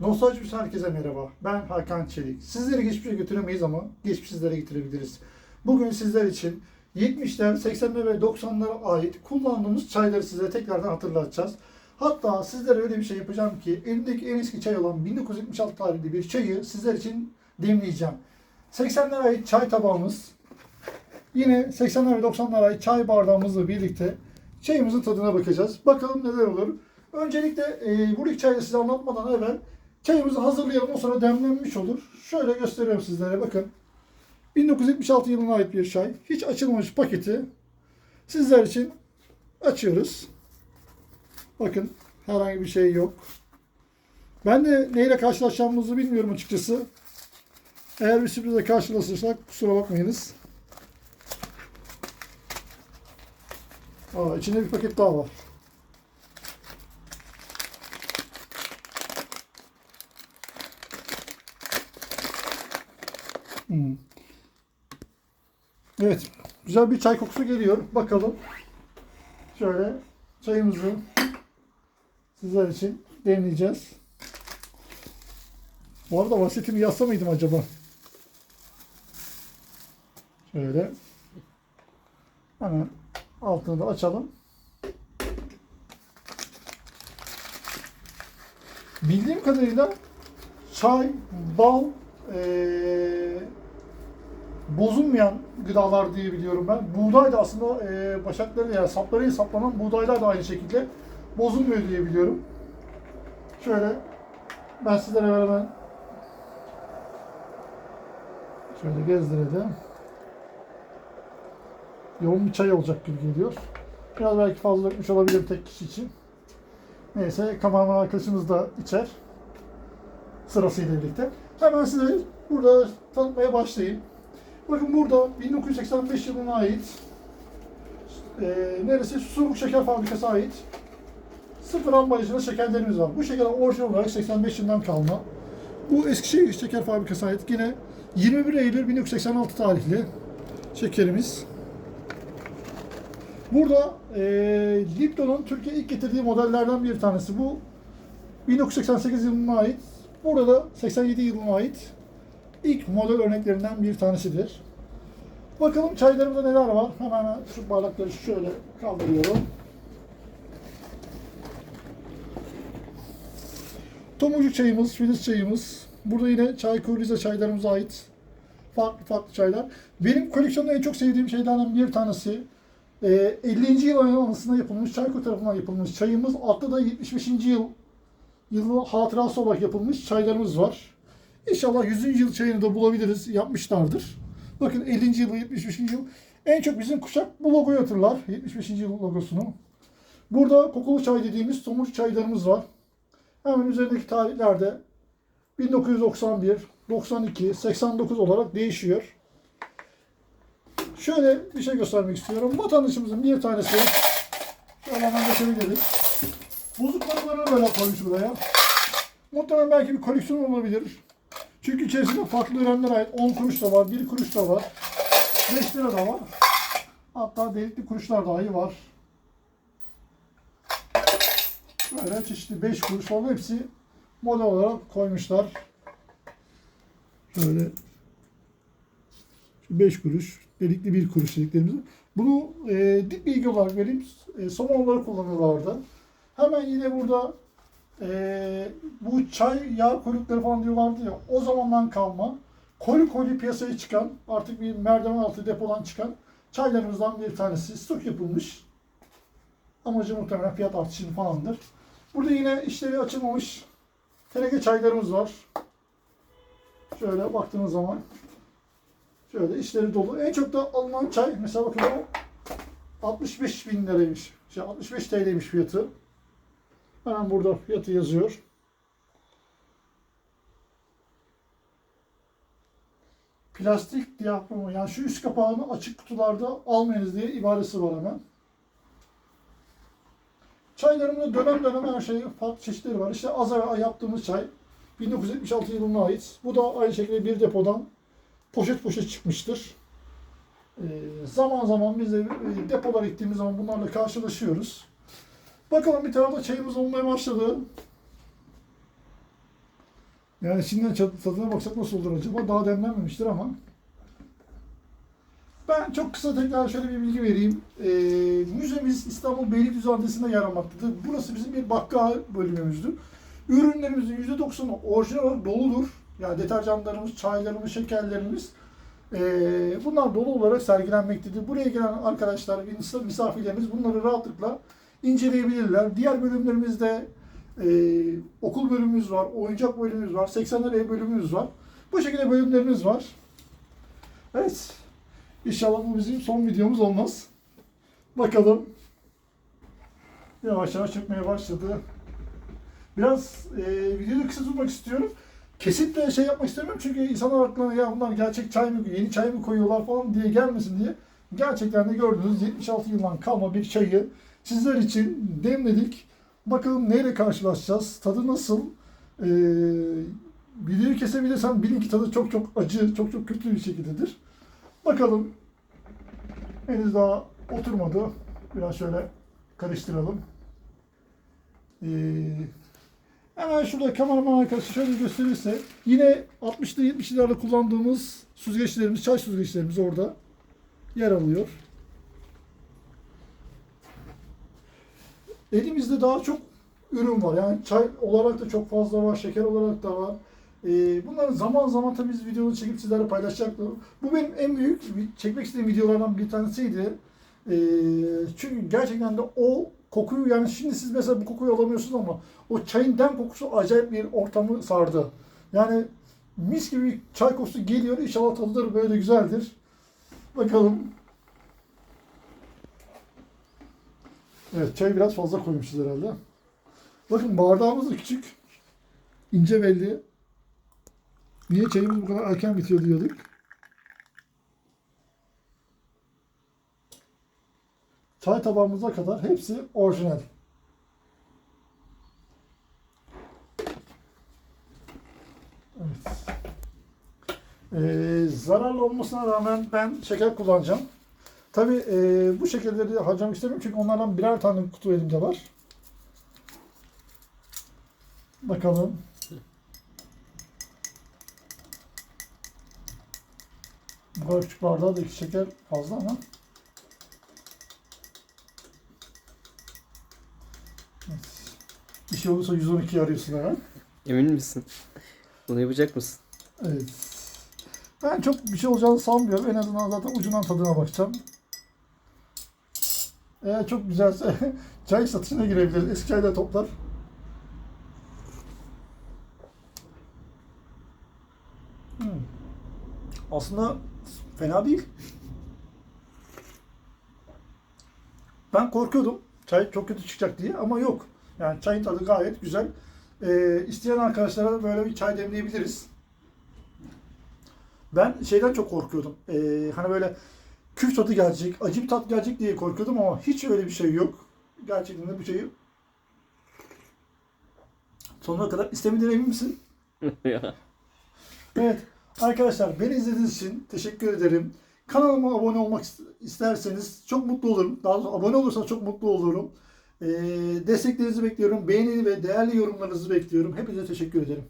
Nostaljimiz herkese merhaba. Ben Hakan Çelik. Sizleri geçmişe götüremeyiz ama geçmiş sizlere getirebiliriz. Bugün sizler için 70'ler, 80'ler ve 90'lara ait kullandığımız çayları size tekrardan hatırlatacağız. Hatta sizlere öyle bir şey yapacağım ki elimdeki en eski çay olan 1976 tarihli bir çayı sizler için demleyeceğim. 80'lere ait çay tabağımız, yine 80'ler ve 90'lara ait çay bardağımızla birlikte çayımızın tadına bakacağız. Bakalım neler olur. Öncelikle e, bu ilk çayı size anlatmadan evvel çayımızı hazırlayalım. O sonra demlenmiş olur. Şöyle gösteriyorum sizlere bakın. 1976 yılına ait bir çay. Hiç açılmamış paketi. Sizler için açıyoruz. Bakın herhangi bir şey yok. Ben de neyle karşılaşacağımızı bilmiyorum açıkçası. Eğer bir sürprize karşılaşırsak kusura bakmayınız. Aa, içinde bir paket daha var. Evet. Güzel bir çay kokusu geliyor. Bakalım. Şöyle çayımızı sizler için demleyeceğiz. Bu arada vasiyetimi yazsa mıydım acaba? Şöyle. Hemen altını da açalım. Bildiğim kadarıyla çay, bal, eee, bozulmayan gıdalar diye biliyorum ben. Buğday da aslında eee başakları yani saplarıyla saplanan buğdaylar da aynı şekilde bozulmuyor diye biliyorum. Şöyle ben sizlere hemen şöyle gezdirelim. Yoğun bir çay olacak gibi geliyor. Biraz belki fazla dökmüş olabilir tek kişi için. Neyse kameraman arkadaşımız da içer. Sırasıyla birlikte. Hemen size burada tanıtmaya başlayayım. Bakın burada 1985 yılına ait e, neresi? Susurluk Şeker Fabrikası ait sıfır ambalajında şekerlerimiz var. Bu şekerler orijinal olarak 85 yılından kalma. Bu Eskişehir Şeker Fabrikası ait yine 21 Eylül 1986 tarihli şekerimiz. Burada e, Lipton'un Türkiye'ye ilk getirdiği modellerden bir tanesi. Bu 1988 yılına ait. Burada da 87 yılına ait ilk model örneklerinden bir tanesidir. Bakalım çaylarımızda neler var. Hemen şu bardakları şöyle kaldırıyorum. Tomurcuk çayımız, filiz çayımız. Burada yine Çaykur Rize çaylarımıza ait farklı farklı çaylar. Benim koleksiyonda en çok sevdiğim şeylerden bir tanesi e, 50. yıl anısına yapılmış, Çaykur tarafından yapılmış çayımız. Altta da 75. yıl yılı hatırası olarak yapılmış çaylarımız var. İnşallah 100. yıl çayını da bulabiliriz. Yapmışlardır. Bakın 50. yıl, 75. yıl. En çok bizim kuşak bu logoyu hatırlar. 75. yıl logosunu. Burada kokulu çay dediğimiz tomurcuk çaylarımız var. Hemen üzerindeki tarihlerde 1991, 92, 89 olarak değişiyor. Şöyle bir şey göstermek istiyorum. Vatandaşımızın bir tanesi şöyle hemen geçebiliriz. Bozuklarını böyle koymuş buraya. Muhtemelen belki bir koleksiyon olabilir. Çünkü içerisinde farklı ürünlere ait 10 kuruş da var, 1 kuruş da var, 5 lira da var. Hatta delikli kuruşlar dahi var. Böyle çeşitli 5 kuruş falan hepsi model olarak koymuşlar. Şöyle 5 kuruş, delikli 1 kuruş dediklerimizi. Bunu e, dip bilgi olarak vereyim. E, somon olarak kullanıyorlar orada. Hemen yine burada e, bu çay yağ kuyrukları falan diyorlardı ya o zamandan kalma koli koli piyasaya çıkan artık bir merdiven altı depodan çıkan çaylarımızdan bir tanesi stok yapılmış. Amacı muhtemelen fiyat artışı falandır. Burada yine işleri açılmamış teneke çaylarımız var. Şöyle baktığınız zaman şöyle işleri dolu. En çok da alınan çay mesela bakın o 65 bin liraymış. Şey 65 TL'ymiş fiyatı. Hemen burada fiyatı yazıyor. Plastik diyaframı yani şu üst kapağını açık kutularda almayınız diye ibaresi var hemen. Çaylarımda dönem dönem her şey farklı çeşitleri var. İşte az evvel yaptığımız çay 1976 yılına ait. Bu da aynı şekilde bir depodan poşet poşet çıkmıştır. Ee, zaman zaman biz de e, depolara gittiğimiz zaman bunlarla karşılaşıyoruz. Bakalım bir tarafta çayımız olmaya başladı. Yani şimdiden tadına baksak nasıl olur acaba? Daha demlenmemiştir ama. Ben çok kısa tekrar şöyle bir bilgi vereyim. Ee, müzemiz İstanbul Beylikdüzü adresinde yer almaktadır. Burası bizim bir bakkal bölümümüzdür. Ürünlerimizin %90'ı orijinal olarak doludur. Yani deterjanlarımız, çaylarımız, şekerlerimiz ee, bunlar dolu olarak sergilenmektedir. Buraya gelen arkadaşlar, mis- misafirlerimiz bunları rahatlıkla inceleyebilirler. Diğer bölümlerimizde e, okul bölümümüz var, oyuncak bölümümüz var, 80'ler ev bölümümüz var. Bu şekilde bölümlerimiz var. Evet. İnşallah bu bizim son videomuz olmaz. Bakalım. Yavaş yavaş çökmeye başladı. Biraz e, videoyu kısa tutmak istiyorum. Kesitle şey yapmak istemiyorum çünkü insanlar aklına ya bunlar gerçek çay mı, yeni çay mı koyuyorlar falan diye gelmesin diye. Gerçekten de gördüğünüz 76 yıldan kalma bir çayı sizler için demledik. Bakalım neyle karşılaşacağız, tadı nasıl? Ee, videoyu kesebilirsem bilin ki tadı çok çok acı, çok çok kötü bir şekildedir. Bakalım. Henüz daha oturmadı. Biraz şöyle karıştıralım. Ee, hemen şurada kameraman arkadaşı şöyle gösterirse yine 60'lı 70'lerde kullandığımız süzgeçlerimiz, çay süzgeçlerimiz orada yer alıyor. Elimizde daha çok ürün var. Yani çay olarak da çok fazla var, şeker olarak da var. Ee, bunları zaman zaman tabii biz videoları çekip sizlerle paylaşacaklar. Bu benim en büyük çekmek istediğim videolardan bir tanesiydi. Ee, çünkü gerçekten de o kokuyu yani şimdi siz mesela bu kokuyu alamıyorsunuz ama o çayın dem kokusu acayip bir ortamı sardı. Yani mis gibi çay kokusu geliyor. İnşallah tadıdır böyle güzeldir. Bakalım. Evet çayı biraz fazla koymuşuz herhalde. Bakın bardağımız da küçük. ince belli. Niye çayımız bu kadar erken bitiyor diyorduk. Çay tabağımıza kadar hepsi orijinal. Evet. Ee, zararlı olmasına rağmen ben şeker kullanacağım. Tabi bu şekerleri harcamak istemiyorum çünkü onlardan birer tane kutu elimde var. Bakalım. Bu kadar küçük bardağa da iki şeker fazla ama. Evet. Bir şey olursa 112'yi arıyorsun hemen. Emin misin? Bunu yapacak mısın? Evet. Ben çok bir şey olacağını sanmıyorum. En azından zaten ucundan tadına bakacağım. Eğer çok güzelse çay satışına girebiliriz. Eski çayda toplar. Hmm. Aslında fena değil. Ben korkuyordum çay çok kötü çıkacak diye ama yok. Yani çayın tadı gayet güzel. Ee, isteyen arkadaşlara da böyle bir çay demleyebiliriz. Ben şeyden çok korkuyordum. Ee, hani böyle küf tadı gelecek, acı bir tat gelecek diye korkuyordum ama hiç öyle bir şey yok. Gerçekten de bu şeyi sonuna kadar istemediğine emin misin? Evet arkadaşlar beni izlediğiniz için teşekkür ederim. Kanalıma abone olmak ist- isterseniz çok mutlu olurum. Daha doğrusu abone olursanız çok mutlu olurum. Ee, desteklerinizi bekliyorum. Beğeni ve değerli yorumlarınızı bekliyorum. Hepinize teşekkür ederim.